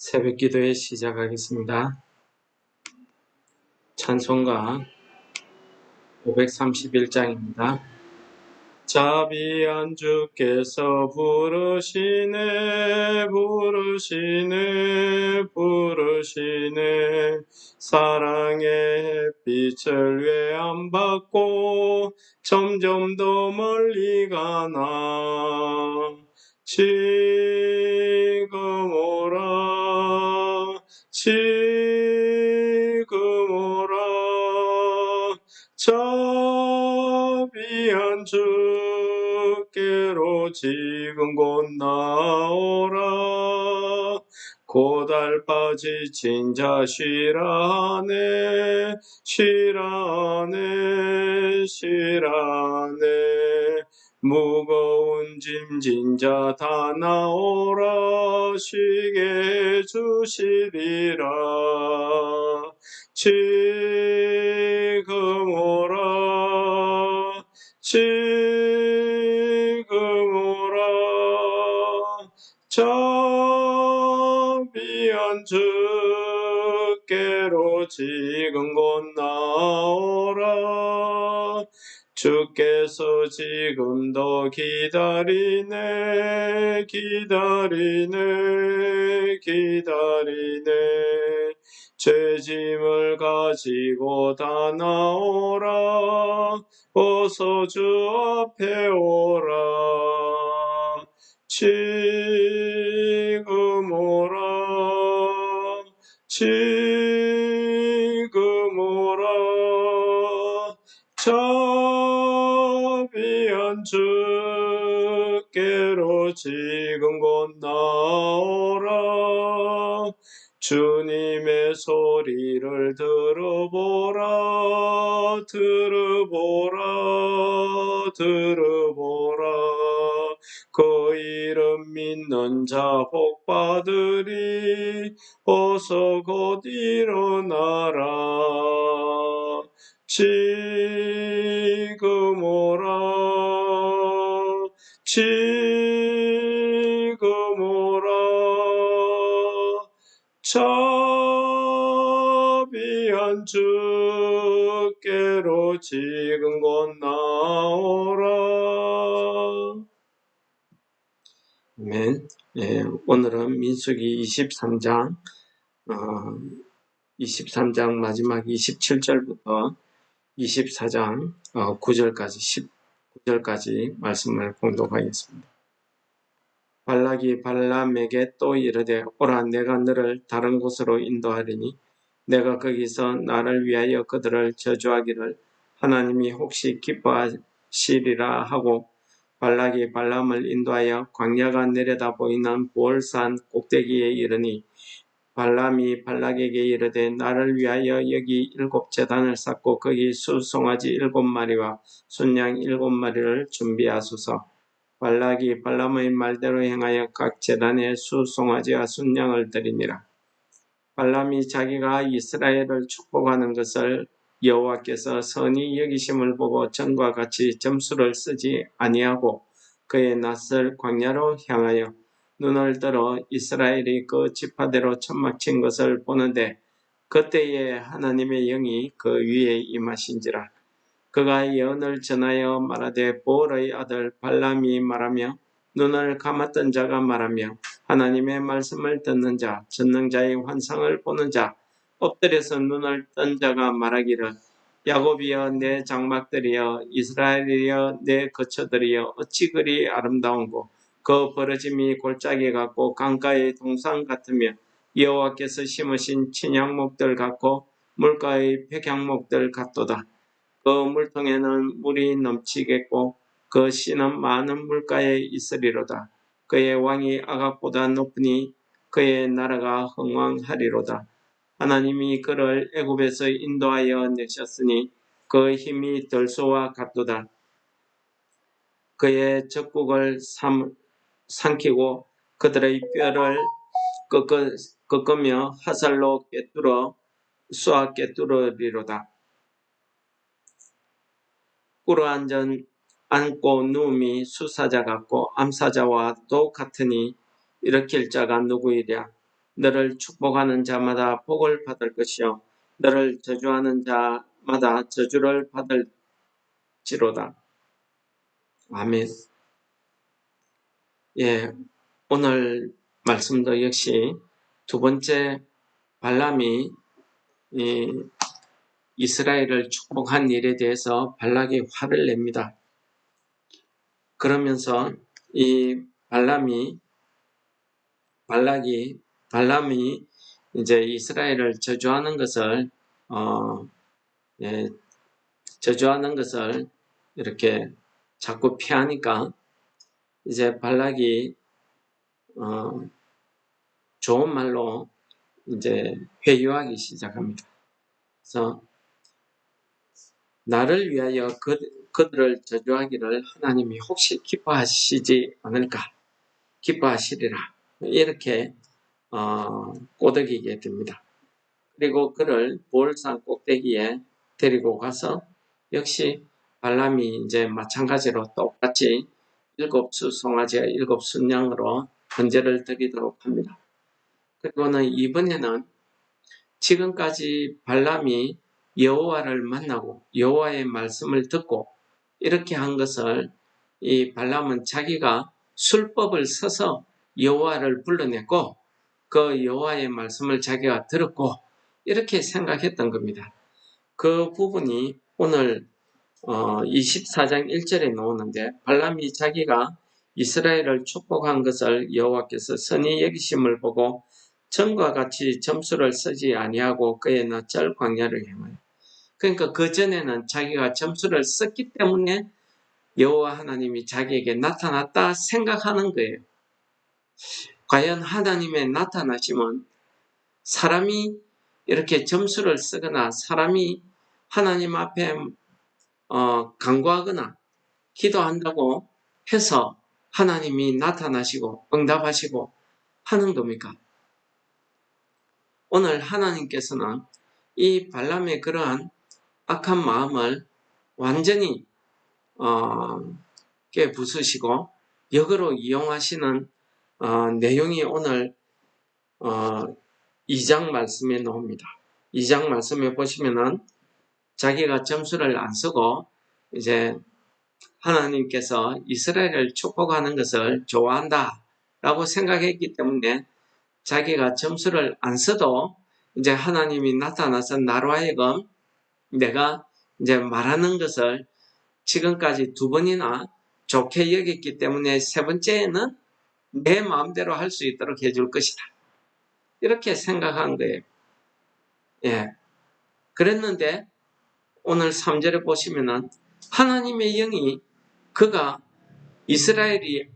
새벽 기도회 시작하겠습니다. 찬송가 531장입니다. 자비한 주께서 부르시네 부르시네 부르시네 사랑의 햇빛을 왜안 받고 점점 더 멀리 가나 지금 오라 지금 오라 자비한 주께로 지금 곧 나오라. 고달빠지 진자 쉬라네 쉬라네 쉬라네 무거운 짐 진 자 다 나오라 쉬게 주시리라. 지금 오라 지금 오라. 자비한 주께로 지금 곧 나오라 주께서 지금도 기다리네 기다리네 기다리네. 죄짐을 가지고 다 나오라. 어서 주 앞에 오라. 지금 오라. 지금 주께로 지금 곧 나오라. 주님의 소리를 들어보라 들어보라 들어보라. 그 이름 믿는 자 복받으리. 어서 곧 일어나라. 지금 오라 지금 오라 자비한 주께로 지금 곧 나오라 아멘. 예, 오늘은 민수기 23장 어, 23장 마지막 27절부터 24장 어, 9절까지 19절까지 말씀을 공독하겠습니다. 발락이 발람에게 또 이르되 오라 내가 너를 다른 곳으로 인도하리니 내가 거기서 나를 위하여 그들을 저주하기를 하나님이 혹시 기뻐하시리라 하고 발락이 발람을 인도하여 광야가 내려다 보이는 부월산 꼭대기에 이르니 발람이 발락에게 이르되 나를 위하여 여기 일곱 재단을 쌓고 거기 수송아지 일곱 마리와 순양 일곱 마리를 준비하소서. 발락이 발람의 말대로 행하여 각 재단에 수송아지와 순양을 드리니라. 발람이 자기가 이스라엘을 축복하는 것을 여호와께서 선히 여기심을 보고 전과 같이 점수를 쓰지 아니하고 그의 낯을 광야로 향하여 눈을 들어 이스라엘이 그 지파대로 천막친 것을 보는데 그때에 하나님의 영이 그 위에 임하신지라. 그가 예언을 전하여 말하되 보올의 아들 발람이 말하며 눈을 감았던 자가 말하며 하나님의 말씀을 듣는 자 전능자의 환상을 보는 자 엎드려서 눈을 뜬 자가 말하기를 야곱이여 내 장막들이여 이스라엘이여 내 거처들이여 어찌 그리 아름다운고 그 버러짐이 골짜기 같고 강가의 동상 같으며 여호와께서 심으신 친양목들 같고 물가의 백향목들 같도다. 그 물통에는 물이 넘치겠고 그 씨는 많은 물가에 있으리로다. 그의 왕이 아각보다 높으니 그의 나라가 흥왕하리로다. 하나님이 그를 애굽에서 인도하여 내셨으니 그 힘이 들소와 같도다. 그의 적국을 삼, 삼키고 그들의 뼈를 꺾어, 꺾으며 화살로 꿰뚫어 쏘아 꿰뚫으리로다. 꿇어 앉은 앉고 누움이 수사자 같고 암사자와도 같으니 일으킬 자가 누구이랴. 너를 축복하는 자마다 복을 받을 것이요 너를 저주하는 자마다 저주를 받을지로다. 아멘. 예, 오늘 말씀도 역시 두 번째 발람이 이 이스라엘을 축복한 일에 대해서 발락이 화를 냅니다. 그러면서 이 발람이 발락이 발람이 이제 이스라엘을 저주하는 것을 어, 예, 저주하는 것을 이렇게 자꾸 피하니까 이제 발락이 어, 좋은 말로 이제 회유하기 시작합니다. 그래서 나를 위하여 그, 그들을 저주하기를 하나님이 혹시 기뻐하시지 않을까? 기뻐하시리라. 이렇게 어, 꼬드기게 됩니다. 그리고 그를 볼산 꼭대기에 데리고 가서 역시 발람이 이제 마찬가지로 똑같이 일곱 수 송아지와 일곱 순양으로 번제를 드리도록 합니다. 그리고는 이번에는 지금까지 발람이 여호와를 만나고 여호와의 말씀을 듣고 이렇게 한 것을 이 발람은 자기가 술법을 써서 여호와를 불러냈고 그 여호와의 말씀을 자기가 들었고 이렇게 생각했던 겁니다. 그 부분이 오늘 어, 24장 1절에 나오는데 발람이 자기가 이스라엘을 축복한 것을 여호와께서 선히 여기심을 보고 전과 같이 점수를 쓰지 아니하고 그의 낯절 광야를 행하여 그러니까 그 전에는 자기가 점수를 썼기 때문에 여호와 하나님이 자기에게 나타났다 생각하는 거예요. 과연 하나님의 나타나심은 사람이 이렇게 점수를 쓰거나 사람이 하나님 앞에 어, 간구하거나 기도한다고 해서 하나님이 나타나시고 응답하시고 하는 겁니까? 오늘 하나님께서는 이 발람의 그러한 악한 마음을 완전히 어, 깨 부수시고 역으로 이용하시는 어, 내용이 오늘 어, 2장 말씀에 나옵니다. 2장 말씀에 보시면은 자기가 점수를 안 쓰고 이제 하나님께서 이스라엘을 축복하는 것을 좋아한다 라고 생각했기 때문에 자기가 점수를 안 써도 이제 하나님이 나타나서 나로 하여금 내가 이제 말하는 것을 지금까지 두 번이나 좋게 여겼기 때문에 세 번째에는 내 마음대로 할 수 있도록 해줄 것이다. 이렇게 생각한 거예요. 예. 그랬는데 오늘 3절에 보시면은 하나님의 영이 그가 이스라엘이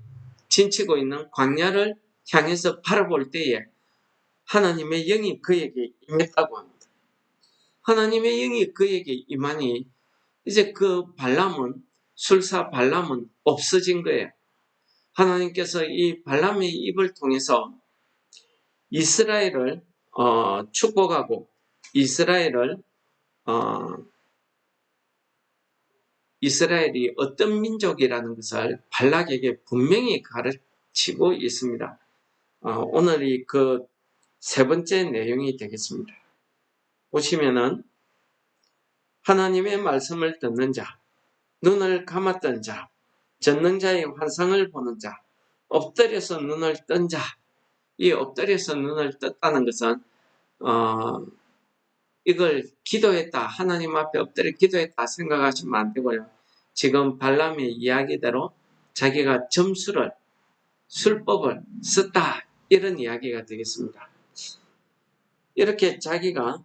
진치고 있는 광야를 향해서 바라볼 때에 하나님의 영이 그에게 임했다고 합니다. 하나님의 영이 그에게 임하니 이제 그 발람은 술사 발람은 없어진 거예요. 하나님께서 이 발람의 입을 통해서 이스라엘을 어, 축복하고 이스라엘을 어, 이스라엘이 어떤 민족이라는 것을 발락에게 분명히 가르치고 있습니다. 어, 오늘이 그 세 번째 내용이 되겠습니다. 보시면은 하나님의 말씀을 듣는 자, 눈을 감았던 자, 전능자의 환상을 보는 자, 엎드려서 눈을 뜬 자, 이 엎드려서 눈을 떴다는 것은 어, 이걸 기도했다, 하나님 앞에 엎드려 기도했다 생각하시면 안 되고요. 지금 발람의 이야기대로 자기가 점수를 술법을 썼다 이런 이야기가 되겠습니다. 이렇게 자기가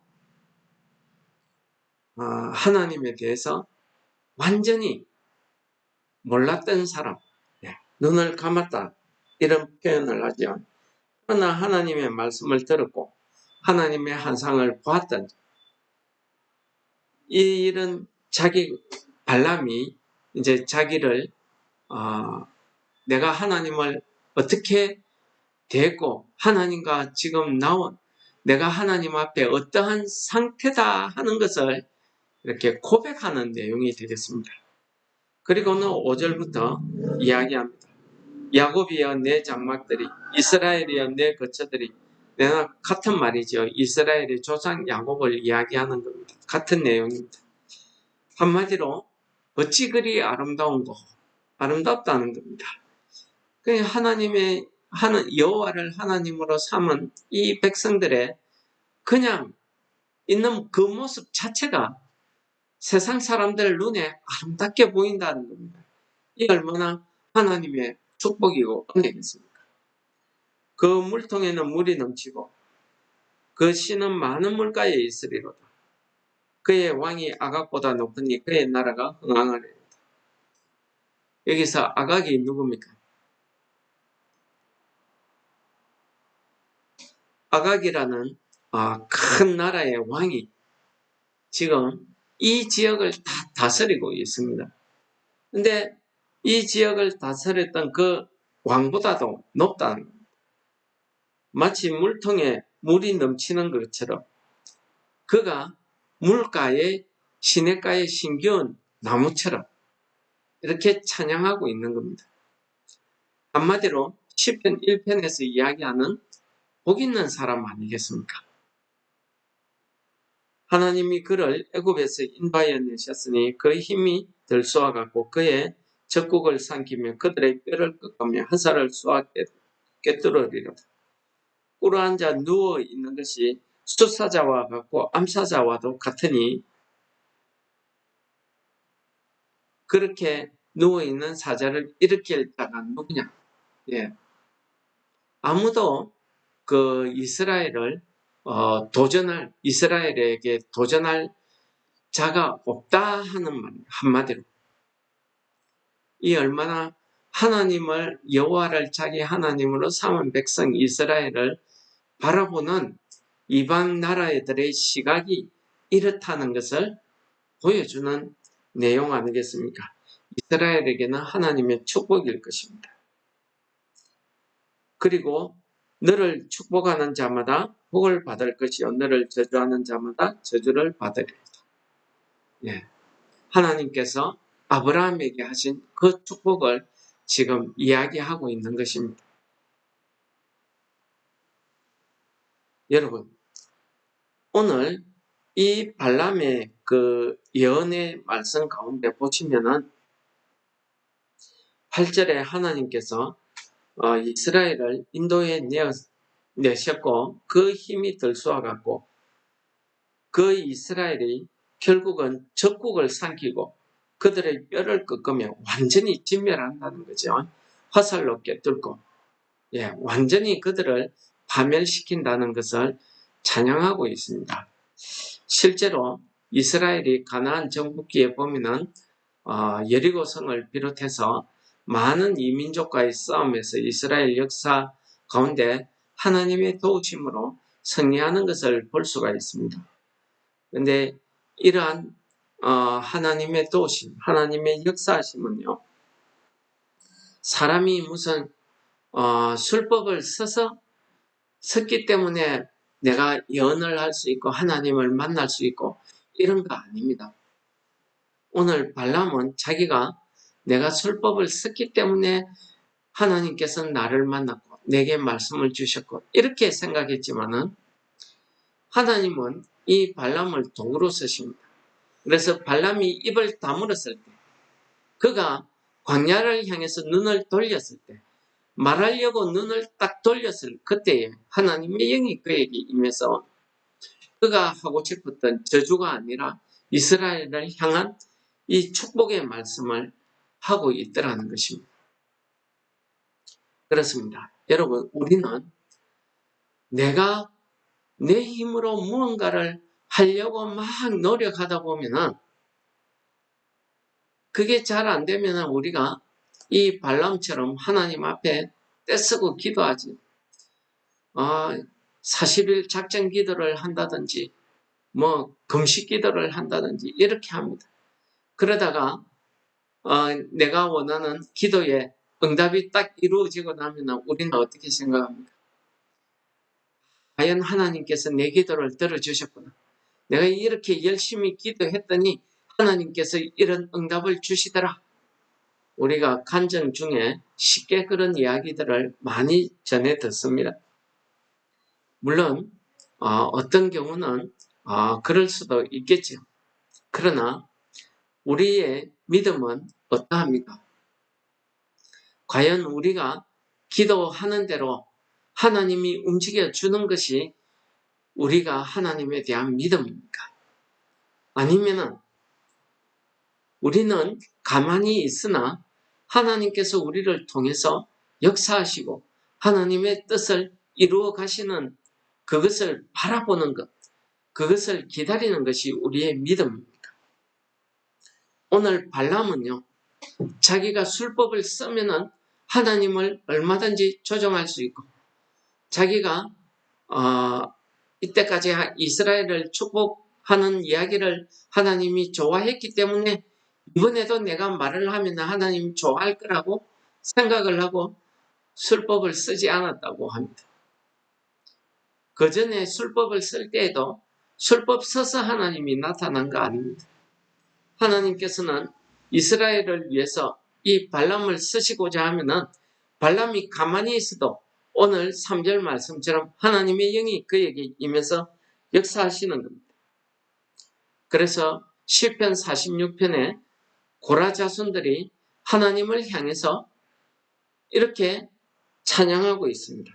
어, 하나님에 대해서 완전히 몰랐던 사람, 네, 눈을 감았다 이런 표현을 하죠. 그러나 하나님의 말씀을 들었고 하나님의 한상을 보았던 이런 자기 발람이 이제 자기를 어, 내가 하나님을 어떻게 대고 하나님과 지금 나온 내가 하나님 앞에 어떠한 상태다 하는 것을 이렇게 고백하는 내용이 되겠습니다. 그리고는 5절부터 이야기합니다. 야곱이여 내 장막들이 이스라엘이여 내 거처들이 내가 같은 말이죠. 이스라엘의 조상 야곱을 이야기하는 겁니다. 같은 내용입니다. 한마디로 어찌 그리 아름다운고 아름답다는 겁니다. 그 하나님의 하는 여호와를 하나님으로 삼은 이 백성들의 그냥 있는 그 모습 자체가 세상 사람들 눈에 아름답게 보인다는 겁니다. 이 얼마나 하나님의 축복이고 은혜겠습니까? 그 물통에는 물이 넘치고 그 씨는 많은 물가에 있으리로다. 그의 왕이 아각보다 높으니 그의 나라가 흥황하리로다. 여기서 아각이 누굽니까? 아각이라는 아, 큰 나라의 왕이 지금 이 지역을 다 다스리고 있습니다. 근데 이 지역을 다스렸던 그 왕보다도 높다는. 마치 물통에 물이 넘치는 것처럼 그가 물가에 시냇가에 신기운 나무처럼 이렇게 찬양하고 있는 겁니다. 한마디로 10편 1편에서 이야기하는 복 있는 사람 아니겠습니까? 하나님이 그를 애굽에서 인바해 내셨으니 그 힘이 들쏘아 갖고 그의 적국을 삼키며 그들의 뼈를 꺾으며 한 살을 쏘아 깨뜨리리로다. 꿇어앉아 누워 있는 것이 수사자와 같고 암사자와도 같으니 그렇게 누워 있는 사자를 일으킬 자가 누구냐? 예. 아무도 그 이스라엘을 어, 도전할 이스라엘에게 도전할 자가 없다 하는 말 한마디로 이 얼마나 하나님을 여호와를 자기 하나님으로 삼은 백성 이스라엘을 바라보는 이방 나라들의 시각이 이렇다는 것을 보여주는 내용 아니겠습니까? 이스라엘에게는 하나님의 축복일 것입니다. 그리고 너를 축복하는 자마다 복을 받을 것이요 너를 저주하는 자마다 저주를 받으리라. 예. 하나님께서 아브라함에게 하신 그 축복을 지금 이야기하고 있는 것입니다. 여러분, 오늘 이 발람의 그 예언의 말씀 가운데 보시면은 8절에 하나님께서 어, 이스라엘을 인도에 내셨고 그 힘이 들쏘아 갖고 그 이스라엘이 결국은 적국을 삼키고 그들의 뼈를 꺾으며 완전히 진멸한다는 거죠. 화살로 꿰뚫고 예, 완전히 그들을 파멸시킨다는 것을 찬양하고 있습니다. 실제로 이스라엘이 가나안 정복기에 보면은 어, 여리고성을 비롯해서 많은 이민족과의 싸움에서 이스라엘 역사 가운데 하나님의 도우심으로 승리하는 것을 볼 수가 있습니다. 그런데 이러한 어, 하나님의 도우심, 하나님의 역사하심은요, 사람이 무슨 어, 술법을 써서 섰기 때문에 내가 예언을 할 수 있고 하나님을 만날 수 있고 이런 거 아닙니다. 오늘 발람은 자기가 내가 술법을 썼기 때문에 하나님께서는 나를 만났고 내게 말씀을 주셨고 이렇게 생각했지만은 하나님은 이 발람을 도구로 쓰십니다. 그래서 발람이 입을 다물었을 때 그가 광야를 향해서 눈을 돌렸을 때 말하려고 눈을 딱 돌렸을 그때에 하나님의 영이 그에게 임해서 그가 하고 싶었던 저주가 아니라 이스라엘을 향한 이 축복의 말씀을 하고 있더라는 것입니다. 그렇습니다. 여러분, 우리는 내가 내 힘으로 무언가를 하려고 막 노력하다 보면은 그게 잘 안 되면은 우리가 이 발람처럼 하나님 앞에 떼쓰고 기도하지. 아, 40일 작전 기도를 한다든지, 뭐, 금식 기도를 한다든지, 이렇게 합니다. 그러다가, 어, 내가 원하는 기도에 응답이 딱 이루어지고 나면 우리는 어떻게 생각합니까? 과연 하나님께서 내 기도를 들어주셨구나. 내가 이렇게 열심히 기도했더니 하나님께서 이런 응답을 주시더라. 우리가 간증 중에 쉽게 그런 이야기들을 많이 전해 듣습니다. 물론 어, 떤 경우는 어, 그럴 수도 있겠죠. 그러나 우리의 믿음은 어떠합니까? 과연 우리가 기도하는 대로 하나님이 움직여 주는 것이 우리가 하나님에 대한 믿음입니까? 아니면은 우리는 가만히 있으나 하나님께서 우리를 통해서 역사하시고 하나님의 뜻을 이루어 가시는 그것을 바라보는 것, 그것을 기다리는 것이 우리의 믿음입니다. 오늘 발람은요, 자기가 술법을 쓰면은 하나님을 얼마든지 조정할 수 있고, 자기가 어, 이때까지 이스라엘을 축복하는 이야기를 하나님이 좋아했기 때문에 이번에도 내가 말을 하면 하나님 좋아할 거라고 생각을 하고 술법을 쓰지 않았다고 합니다. 그 전에 술법을 쓸 때에도 술법 써서 하나님이 나타난 거 아닙니다. 하나님께서는 이스라엘을 위해서 이 발람을 쓰시고자 하면은 발람이 가만히 있어도 오늘 3절 말씀처럼 하나님의 영이 그에게 임해서 역사하시는 겁니다. 그래서 시편 46편에 고라 자손들이 하나님을 향해서 이렇게 찬양하고 있습니다.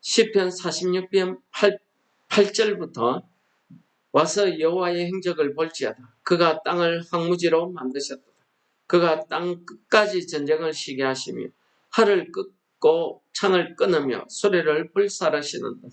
시편 46편 8, 8절부터 와서 여호와의 행적을 볼지어다. 그가 땅을 황무지로 만드셨다. 그가 땅 끝까지 전쟁을 시게 하시며 활을 끄고 창을 끊으며 소리를 불사르시는다.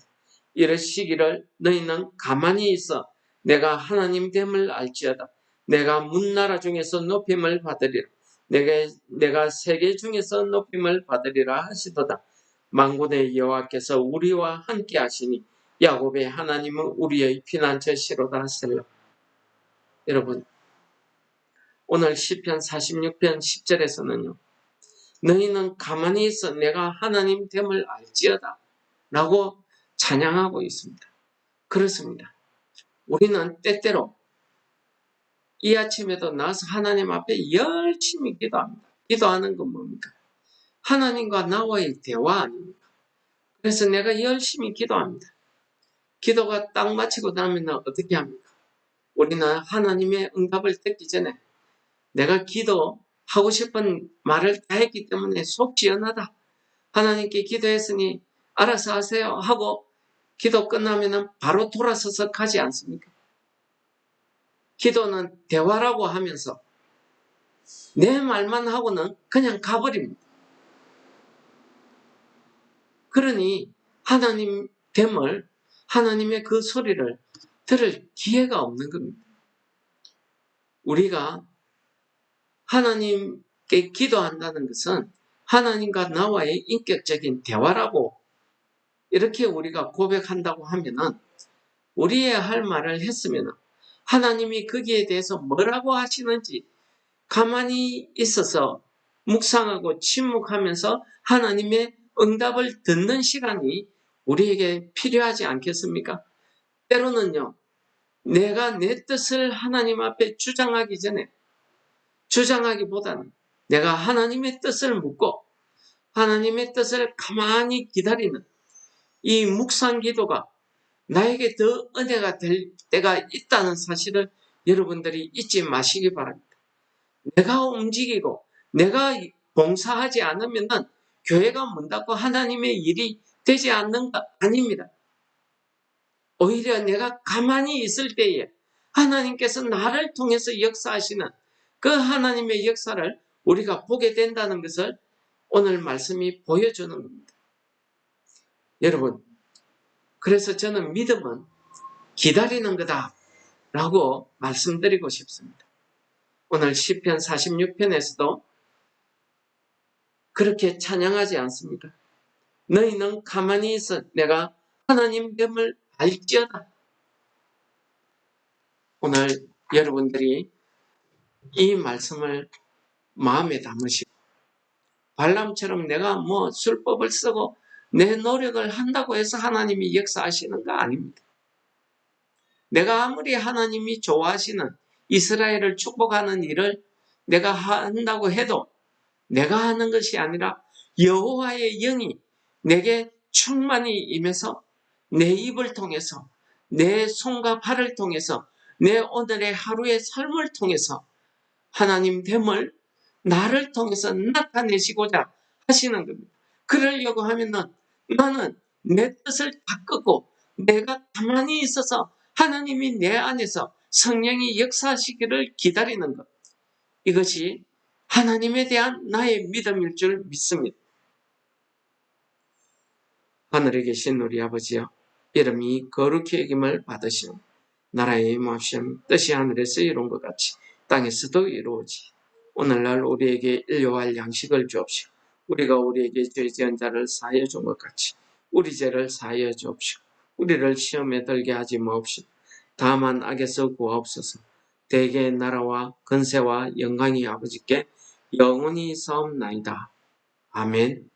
이러시기를 너희는 가만히 있어 내가 하나님 됨을 알지어다. 내가 문나라 중에서 높임을 받으리라. 내가, 내가 세계 중에서 높임을 받으리라 하시도다. 망군의 여호와께서 우리와 함께 하시니 야곱의 하나님은 우리의 피난처시로다 하셀라. 여러분 오늘 시편 46편 10절에서는요. 너희는 가만히 있어 내가 하나님 됨을 알지어다 라고 찬양하고 있습니다. 그렇습니다. 우리는 때때로 이 아침에도 나와서 하나님 앞에 열심히 기도합니다. 기도하는 건 뭡니까? 하나님과 나와의 대화 아닙니까? 그래서 내가 열심히 기도합니다. 기도가 딱 마치고 나면 어떻게 합니까? 우리는 하나님의 응답을 듣기 전에 내가 기도하고 싶은 말을 다 했기 때문에 속 지연하다. 하나님께 기도했으니 알아서 하세요 하고 기도 끝나면 바로 돌아서서 가지 않습니까? 기도는 대화라고 하면서 내 말만 하고는 그냥 가버립니다. 그러니 하나님 됨을 하나님의 그 소리를 들을 기회가 없는 겁니다. 우리가 하나님께 기도한다는 것은 하나님과 나와의 인격적인 대화라고 이렇게 우리가 고백한다고 하면은 우리의 할 말을 했으면 하나님이 거기에 대해서 뭐라고 하시는지 가만히 있어서 묵상하고 침묵하면서 하나님의 응답을 듣는 시간이 우리에게 필요하지 않겠습니까? 때로는요, 내가 내 뜻을 하나님 앞에 주장하기 전에 주장하기보다는 내가 하나님의 뜻을 묻고 하나님의 뜻을 가만히 기다리는 이 묵상 기도가 나에게 더 은혜가 될 때가 있다는 사실을 여러분들이 잊지 마시기 바랍니다. 내가 움직이고 내가 봉사하지 않으면 교회가 문 닫고 하나님의 일이 되지 않는 것 아닙니다. 오히려 내가 가만히 있을 때에 하나님께서 나를 통해서 역사하시는 그 하나님의 역사를 우리가 보게 된다는 것을 오늘 말씀이 보여주는 겁니다. 여러분, 그래서 저는 믿음은 기다리는 거다 라고 말씀드리고 싶습니다. 오늘 10편 46편에서도 그렇게 찬양하지 않습니까? 너희는 가만히 있어 내가 하나님 됨을 알지어다. 오늘 여러분들이 이 말씀을 마음에 담으시고 발람처럼 내가 뭐 술법을 쓰고 내 노력을 한다고 해서 하나님이 역사하시는 거 아닙니다. 내가 아무리 하나님이 좋아하시는 이스라엘을 축복하는 일을 내가 한다고 해도 내가 하는 것이 아니라 여호와의 영이 내게 충만히 임해서 내 입을 통해서 내 손과 발을 통해서 내 오늘의 하루의 삶을 통해서 하나님 됨을 나를 통해서 나타내시고자 하시는 겁니다. 그러려고 하면은 나는 내 뜻을 바꾸고 내가 가만히 있어서 하나님이 내 안에서 성령이 역사하시기를 기다리는 것. 이것이 하나님에 대한 나의 믿음일 줄 믿습니다. 하늘에 계신 우리 아버지여, 이름이 거룩히 여김을 받으시오. 나라의 임하심 뜻이 하늘에서 이룬 것 같이 땅에서도 이루어지. 오늘날 우리에게 일용할 양식을 주옵시오. 우리가 우리에게 죄 지은 자를 사하여 준 것 같이 우리 죄를 사하여 주옵시오. 우리를 시험에 들게 하지 마옵시오. 다만 악에서 구하옵소서. 대개의 나라와 근세와 영광이 아버지께 영원히 사옵나이다. 아멘.